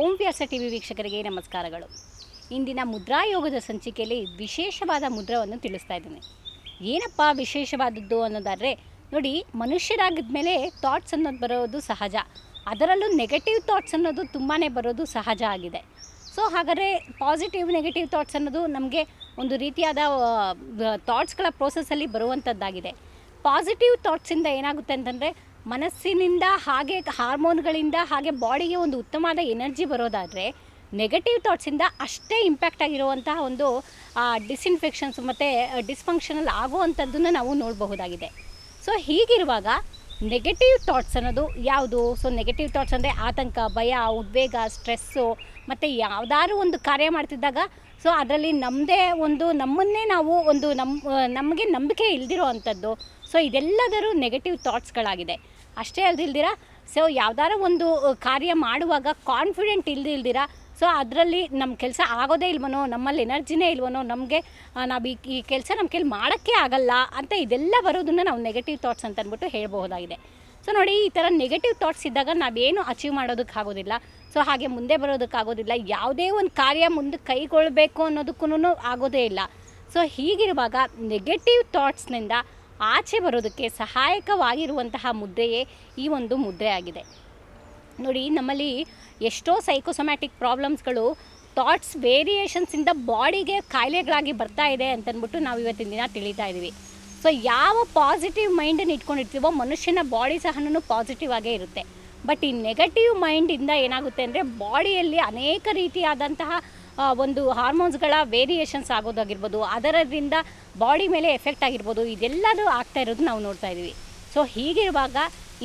ಓಂ ವ್ಯಾಸ T V ವೀಕ್ಷಕರಿಗೆ ನಮಸ್ಕಾರಗಳು. ಇಂದಿನ ಮುದ್ರಾಯೋಗದ ಸಂಚಿಕೆಯಲ್ಲಿ ವಿಶೇಷವಾದ ಮುದ್ರವನ್ನು ತಿಳಿಸ್ತಾ ಇದ್ದೀನಿ. ಏನಪ್ಪ ವಿಶೇಷವಾದದ್ದು ಅನ್ನೋದಾದರೆ, ನೋಡಿ ಮನುಷ್ಯರಾಗಿದ್ದ ಮೇಲೆ ಥಾಟ್ಸ್ ಅನ್ನೋದು ಬರೋದು ಸಹಜ. ಅದರಲ್ಲೂ ನೆಗೆಟಿವ್ ಥಾಟ್ಸ್ ಅನ್ನೋದು ತುಂಬಾ ಬರೋದು ಸಹಜ ಆಗಿದೆ. ಸೊ ಹಾಗಾದರೆ ಪಾಸಿಟಿವ್ ನೆಗೆಟಿವ್ ಥಾಟ್ಸ್ ಅನ್ನೋದು ನಮಗೆ ಒಂದು ರೀತಿಯಾದ ಥಾಟ್ಸ್ಗಳ ಪ್ರೋಸೆಸ್ಸಲ್ಲಿ ಬರುವಂಥದ್ದಾಗಿದೆ ಪಾಸಿಟಿವ್ ಥಾಟ್ಸಿಂದ ಏನಾಗುತ್ತೆ ಅಂತಂದರೆ ಮನಸ್ಸಿನಿಂದ ಹಾಗೆ ಹಾರ್ಮೋನ್ಗಳಿಂದ ಹಾಗೆ ಬಾಡಿಗೆ ಒಂದು ಉತ್ತಮವಾದ ಎನರ್ಜಿ ಬರೋದಾದರೆ ನೆಗೆಟಿವ್ ಥಾಟ್ಸಿಂದ ಅಷ್ಟೇ ಇಂಪ್ಯಾಕ್ಟ್ ಆಗಿರುವಂತಹ ಒಂದು ಡಿಸ್ಇನ್ಫೆಕ್ಷನ್ಸ್ ಮತ್ತು ಡಿಸ್ಫಂಕ್ಷನಲ್ ಆಗುವಂಥದ್ದನ್ನು ನಾವು ನೋಡಬಹುದಾಗಿದೆ. ಸೊ ಹೀಗಿರುವಾಗ ನೆಗೆಟಿವ್ ಥಾಟ್ಸ್ ಅನ್ನೋದು ಯಾವುದು? ಸೊ ನೆಗೆಟಿವ್ ಥಾಟ್ಸ್ ಅಂದರೆ ಆತಂಕ, ಭಯ, ಉದ್ವೇಗ ಸ್ಟ್ರೆಸ್ಸು ಮತ್ತು ಯಾವುದಾದ್ರು ಒಂದು ಕಾರ್ಯ ಮಾಡ್ತಿದ್ದಾಗ ಸೊ ಅದರಲ್ಲಿ ನಮ್ಮದೇ ಒಂದು, ನಮ್ಮನ್ನೇ ನಾವು ಒಂದು ನಮ್ಮ ನಮಗೆ ನಂಬಿಕೆ ಇಲ್ದಿರೋ ಅಂಥದ್ದು ಸೊ ಇದೆಲ್ಲದರೂ ನೆಗೆಟಿವ್ ಥಾಟ್ಸ್ಗಳಾಗಿದೆ ಅಷ್ಟೇ ಅಲ್ದಿಲ್ದಿರ? ಸೊ ಯಾವ್ದಾರ ಒಂದು ಕಾರ್ಯ ಮಾಡುವಾಗ ಕಾನ್ಫಿಡೆಂಟ್ ಇಲ್ದಿಲ್ದಿರ? ಸೊ ಅದರಲ್ಲಿ ನಮ್ಮ ಕೆಲಸ ಆಗೋದೇ ಇಲ್ವನೋ, ನಮ್ಮಲ್ಲಿ ಎನರ್ಜಿನೇ ಇಲ್ವನೋ, ನಮಗೆ ನಾವು ಈ ಈ ಕೆಲಸ ನಮ್ಮ ಕೈಲಿ ಮಾಡೋಕ್ಕೆ ಆಗಲ್ಲ ಅಂತ ಇದೆಲ್ಲ ಬರೋದನ್ನು ನಾವು ನೆಗೆಟಿವ್ ಥಾಟ್ಸ್ ಅಂತ ಅಂದ್ಬಿಟ್ಟು ಹೇಳ್ಬಹುದಾಗಿದೆ. ಸೊ ನೋಡಿ, ಈ ಥರ ನೆಗೆಟಿವ್ ಥಾಟ್ಸ್ ಇದ್ದಾಗ ನಾವೇನು ಅಚೀವ್ ಮಾಡೋದಕ್ಕಾಗೋದಿಲ್ಲ. ಸೊ ಹಾಗೆ ಮುಂದೆ ಬರೋದಕ್ಕಾಗೋದಿಲ್ಲ. ಯಾವುದೇ ಒಂದು ಕಾರ್ಯ ಮುಂದೆ ಕೈಗೊಳ್ಳಬೇಕು ಅನ್ನೋದಕ್ಕೂ ಆಗೋದೇ ಇಲ್ಲ. ಸೊ ಹೀಗಿರುವಾಗ ನೆಗೆಟಿವ್ ಥಾಟ್ಸ್ನಿಂದ ಆಚೆ ಬರೋದಕ್ಕೆ ಸಹಾಯಕವಾಗಿರುವಂತಹ ಮುದ್ರೆಯೇ ಈ ಒಂದು ಮುದ್ರೆ ಆಗಿದೆ. ನೋಡಿ, ನಮ್ಮಲ್ಲಿ ಎಷ್ಟೋ ಸೈಕೋಸೊಮ್ಯಾಟಿಕ್ ಪ್ರಾಬ್ಲಮ್ಸ್ಗಳು ಥಾಟ್ಸ್ ವೇರಿಯೇಷನ್ಸಿಂದ ಬಾಡಿಗೆ ಕಾಯಿಲೆಗಳಾಗಿ ಬರ್ತಾ ಇದೆ ಅಂತಂದ್ಬಿಟ್ಟು ನಾವು ಇವತ್ತಿನ ದಿನ ತಿಳಿತಾ ಇದ್ದೀವಿ. ಸೊ ಯಾವ ಪಾಸಿಟಿವ್ ಮೈಂಡನ್ನು ಇಟ್ಕೊಂಡಿರ್ತೀವೋ ಮನುಷ್ಯನ ಬಾಡಿ ಸಹನೂ ಪಾಸಿಟಿವ್ ಆಗೇ ಇರುತ್ತೆ. ಬಟ್ ಈ ನೆಗೆಟಿವ್ ಮೈಂಡಿಂದ ಏನಾಗುತ್ತೆ ಅಂದರೆ ಬಾಡಿಯಲ್ಲಿ ಅನೇಕ ರೀತಿಯಾದಂತಹ ಒಂದು ಹಾರ್ಮೋನ್ಸ್ಗಳ ವೇರಿಯೇಷನ್ಸ್ ಆಗೋದಾಗಿರ್ಬೋದು. ಅದರದಿಂದ ಬಾಡಿ ಮೇಲೆ ಎಫೆಕ್ಟ್ ಆಗಿರ್ಬೋದು. ಇದೆಲ್ಲದೂ ಆಗ್ತಾ ಇರೋದು ನಾವು ನೋಡ್ತಾ ಇದ್ದೀವಿ. ಸೊ ಹೀಗಿರುವಾಗ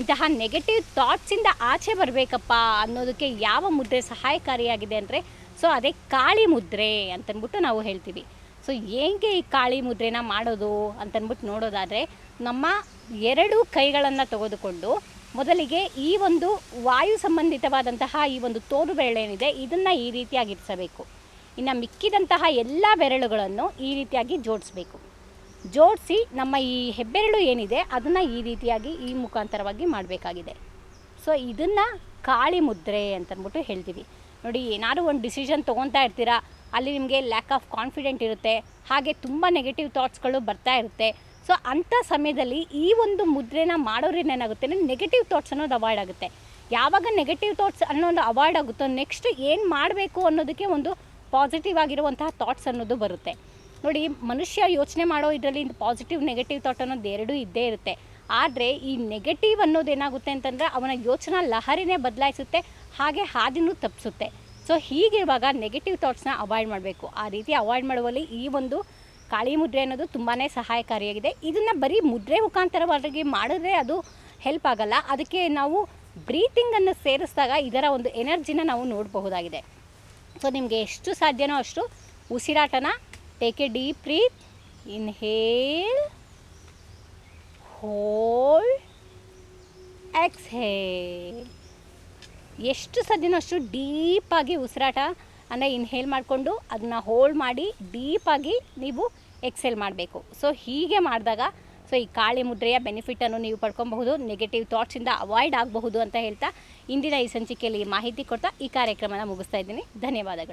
ಇಂತಹ ನೆಗೆಟಿವ್ ಥಾಟ್ಸಿಂದ ಆಚೆ ಬರಬೇಕಪ್ಪ ಅನ್ನೋದಕ್ಕೆ ಯಾವ ಮುದ್ರೆ ಸಹಾಯಕಾರಿಯಾಗಿದೆ ಅಂದರೆ ಸೊ ಅದೇ ಕಾಳಿ ಮುದ್ರೆ ಅಂತಂದ್ಬಿಟ್ಟು ನಾವು ಹೇಳ್ತೀವಿ. ಸೊ ಹೇಗೆ ಈ ಕಾಳಿ ಮುದ್ರೆನ ಮಾಡೋದು ಅಂತಂದ್ಬಿಟ್ಟು ನೋಡೋದಾದರೆ, ನಮ್ಮ ಎರಡು ಕೈಗಳನ್ನು ತೆಗೆದುಕೊಂಡು ಮೊದಲಿಗೆ ಈ ಒಂದು ವಾಯು ಸಂಬಂಧಿತವಾದಂತಹ ಈ ಒಂದು ತೋರು ಬೆರಳೇನಿದೆ ಇದನ್ನು ಈ ರೀತಿಯಾಗಿ ಇರಿಸಬೇಕು. ಇನ್ನು ಮಿಕ್ಕಿದಂತಹ ಎಲ್ಲ ಬೆರಳುಗಳನ್ನು ಈ ರೀತಿಯಾಗಿ ಜೋಡಿಸ್ಬೇಕು. ಜೋಡಿಸಿ ನಮ್ಮ ಈ ಹೆಬ್ಬೆರಳು ಏನಿದೆ, ಅದನ್ನು ಈ ರೀತಿಯಾಗಿ ಈ ಮುಖಾಂತರವಾಗಿ ಮಾಡಬೇಕಾಗಿದೆ. ಸೊ ಇದನ್ನು ಕಾಳಿ ಮುದ್ರೆ ಅಂತಂದ್ಬಿಟ್ಟು ಹೇಳ್ತೀವಿ. ನೋಡಿ, ಏನಾದರೂ ಒಂದು ಡಿಸಿಷನ್ ತೊಗೊತಾ ಇರ್ತೀರಾ, ಅಲ್ಲಿ ನಿಮಗೆ ಲ್ಯಾಕ್ ಆಫ್ ಕಾನ್ಫಿಡೆಂಟ್ ಇರುತ್ತೆ, ಹಾಗೆ ತುಂಬ ನೆಗೆಟಿವ್ ಥಾಟ್ಸ್ಗಳು ಬರ್ತಾ ಇರುತ್ತೆ ಸೊ ಅಂಥ ಸಮಯದಲ್ಲಿ ಈ ಒಂದು ಮುದ್ರೆನ ಮಾಡೋರಿಂದ ಏನಾಗುತ್ತೆ ಅಂದರೆ ನೆಗೆಟಿವ್ ಥಾಟ್ಸ್ ಅನ್ನೋದು ಅವಾಯ್ಡ್ ಆಗುತ್ತೆ. ಯಾವಾಗ ನೆಗೆಟಿವ್ ಥಾಟ್ಸ್ ಅನ್ನೋದು ಅವಾಯ್ಡ್ ಆಗುತ್ತೋ ನೆಕ್ಸ್ಟ್ ಏನು ಮಾಡಬೇಕು ಅನ್ನೋದಕ್ಕೆ ಒಂದು ಪಾಸಿಟಿವ್ ಆಗಿರುವಂತಹ ಥಾಟ್ಸ್ ಅನ್ನೋದು ಬರುತ್ತೆ. ನೋಡಿ, ಮನುಷ್ಯ ಯೋಚನೆ ಮಾಡೋ ಇದರಲ್ಲಿ ಪಾಸಿಟಿವ್ ನೆಗೆಟಿವ್ ಥಾಟ್ ಅನ್ನೋದು ಎರಡೂ ಇದ್ದೇ ಇರುತ್ತೆ. ಆದರೆ ಈ ನೆಗೆಟಿವ್ ಅನ್ನೋದು ಏನಾಗುತ್ತೆ ಅಂತಂದರೆ ಅವನ ಯೋಚನಾ ಲಹರಿನೇ ಬದಲಾಯಿಸುತ್ತೆ, ಹಾಗೆ ಹಾದಿನೂ ತಪ್ಪಿಸುತ್ತೆ. ಸೊ ಹೀಗಿರುವಾಗ ನೆಗೆಟಿವ್ ಥಾಟ್ಸ್ನ ಅವಾಯ್ಡ್ ಮಾಡಬೇಕು. ಆ ರೀತಿ ಅವಾಯ್ಡ್ ಮಾಡುವಲ್ಲಿ ಈ ಒಂದು ಕಾಳಿ ಮುದ್ರೆ ಅನ್ನೋದು ತುಂಬಾ ಸಹಾಯಕಾರಿಯಾಗಿದೆ. ಇದನ್ನು ಬರೀ ಮುದ್ರೆ ಮುಖಾಂತರವಾಗಿ ಮಾಡಿದ್ರೆ ಅದು ಹೆಲ್ಪ್ ಆಗಲ್ಲ. ಅದಕ್ಕೆ ನಾವು ಬ್ರೀತಿಂಗನ್ನು ಸೇರಿಸಿದಾಗ ಇದರ ಒಂದು ಎನರ್ಜಿನ ನಾವು ನೋಡಬಹುದಾಗಿದೆ. ಸೊ ನಿಮಗೆ ಎಷ್ಟು ಸಾಧ್ಯನೋ ಅಷ್ಟು ಉಸಿರಾಟನ take a deep breath inhale hold exhale ಎಷ್ಟು ಸಾಧ್ಯನೋ ಅಷ್ಟು ಡೀಪಾಗಿ ಉಸಿರಾಟ ಅಂದರೆ ಇನ್ಹೇಲ್ ಮಾಡಿಕೊಂಡು ಅದನ್ನ ಹೋಲ್ಡ್ ಮಾಡಿ ಡೀಪಾಗಿ ನೀವು ಎಕ್ಸೆಲ್ ಮಾಡಬೇಕು. ಸೊ ಹೀಗೆ ಮಾಡಿದಾಗ ಸೊ ಈ ಕಾಳಿ ಮುದ್ರೆಯ ಬೆನಿಫಿಟನ್ನು ನೀವು ಪಡ್ಕೊಬಹುದು ನೆಗೆಟಿವ್ ಥಾಟ್ಸಿಂದ ಅವಾಯ್ಡ್ ಆಗಬಹುದು ಅಂತ ಹೇಳ್ತಾ ಇಂದಿನ ಈ ಸಂಚಿಕೆಯಲ್ಲಿ ಮಾಹಿತಿ ಕೊಡ್ತಾ ಈ ಕಾರ್ಯಕ್ರಮನ ಮುಗಿಸ್ತಾ ಇದ್ದೀನಿ. ಧನ್ಯವಾದಗಳು.